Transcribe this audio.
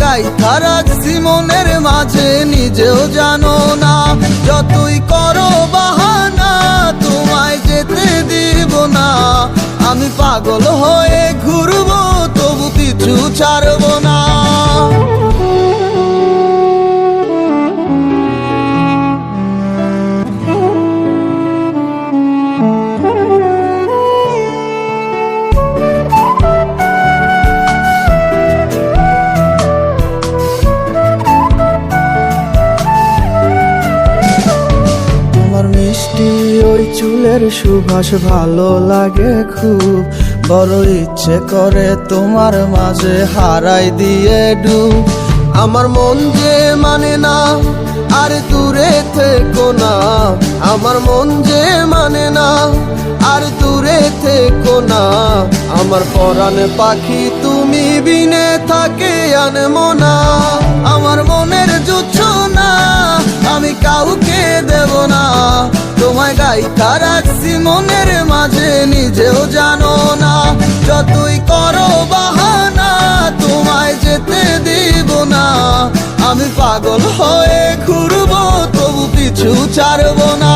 গাইথা রাখছি মনের মাঝে নিজেও জানো না যতই করো বাহানা মিষ্টি ওই চুলের সুভাষ ভালো লাগে খুব। বড় ইচ্ছে করে তোমার মাঝে হারাই দিয়ে ডুব। আমার মন যে মানে না, আর দূরে থেকো না। আমার মন যে মানে না, আর দূরে থেকো না। আমার পরাণ পাখি তুমি বিনে থাকে আনমো না আমার মনের জুচ্ছ না আমি কাউকে দেব না। তোমায় গাইতা রাখছি মনের মাঝে, নিজেও জানো না। যতই করো বাহানা, তোমায় যেতে দিব না। আমি পাগল হয়ে ঘুরবো, তবু পিছু ছাড়বো না।